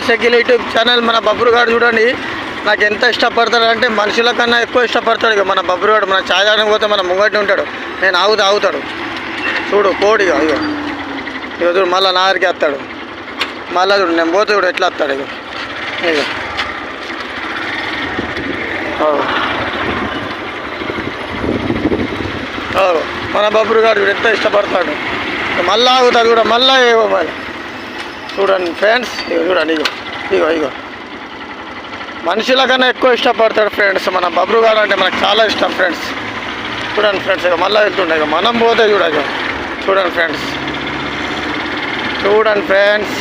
షకిల్ YouTube channel మన బబ్రు చూడండి. నాకు ఎంత ఇష్టపడతాడు అంటే మనుషుల కన్నా ఎక్కువ ఇష్టపడతాడు ఇక మన బబ్రు మన ఛాయ్ పోతే మన ముంగటి ఉంటాడు. నేను ఆగుతా ఆగుతాడు. చూడు కోడి ఇక ఇగో ఇక చూడు మళ్ళీ నారికి వస్తాడు. మళ్ళీ చూడు నేను పోతే చూడు ఎట్లా వస్తాడు ఇక. ఇక. అవు. మన బబ్రు చూడు ఎంత ఇష్టపడతాడు. మళ్ళీ ఆగుతాడు కూడా మళ్ళీ ఏవో మరి. చూడండి ఫ్రెండ్స్ ఇగో చూడండి ఇగో ఇగో ఇగో. మనుషుల కన్నా ఎక్కువ ఇష్టపడతాడు ఫ్రెండ్స్ మన బబ్రు గారు అంటే మనకు చాలా ఇష్టం ఫ్రెండ్స్. చూడండి ఫ్రెండ్స్ ఇక మళ్ళీ వెళ్తుండే ఇక మనం పోతే చూడక చూడండి ఫ్రెండ్స్. చూడండి ఫ్రెండ్స్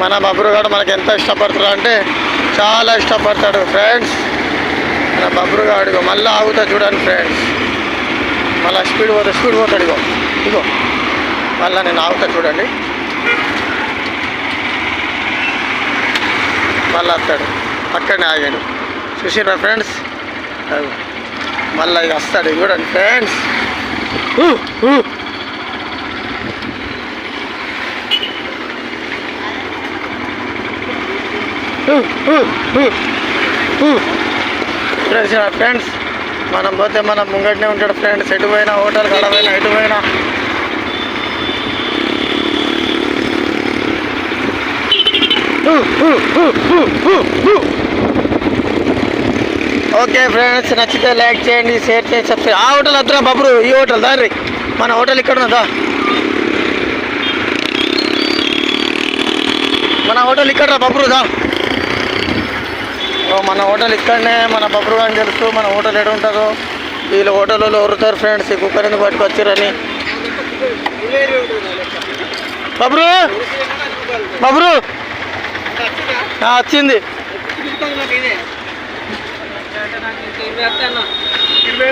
మన బబ్రు గారు మనకి ఎంత ఇష్టపడతాడు అంటే చాలా ఇష్టపడతాడు ఫ్రెండ్స్. మన బబ్రు గారు ఇగో మళ్ళీ ఆగుతా చూడండి ఫ్రెండ్స్. మళ్ళీ స్పీడ్ పోతే స్పీడ్ పోతాడు ఇగో ఇగో. మళ్ళీ నేను ఆగుతా చూడండి. మళ్ళీ వస్తాడు అక్కడనే ఆగాడు. చూసిరా ఫ్రెండ్స్? మళ్ళీ వస్తాడు. చూడండి ఫ్రెండ్స్. Friends friends? మనం పోతే మనం ముంగట్నే ఉంటాడు ఫ్రెండ్స్. ఎటు పోయినా హోటల్ కడ పోయినా ఎటు పోయినా. ఓకే ఫ్రెండ్స్ నచ్చితే లైక్ చేయండి షేర్ చేయండి సబ్స్క్రైబ్ ఆ హోటల్ వద్దురా బాబు ఈ హోటల్ దారి మన హోటల్ ఇక్కడ ఉన్నదా మన హోటల్ ఇక్కడ బబ్రు దా. ఓ మన హోటల్ ఇక్కడనే మన బబ్రు అని తెలుసు మన హోటల్ ఎక్కడ ఉంటుందో. వీళ్ళు హోటల్లో వరుతారు ఫ్రెండ్స్ ఈ కుక్కర్ ఎందుకు పట్టుకొచ్చారని. బబ్రు! బబ్రు! వచ్చింది. ఇరవై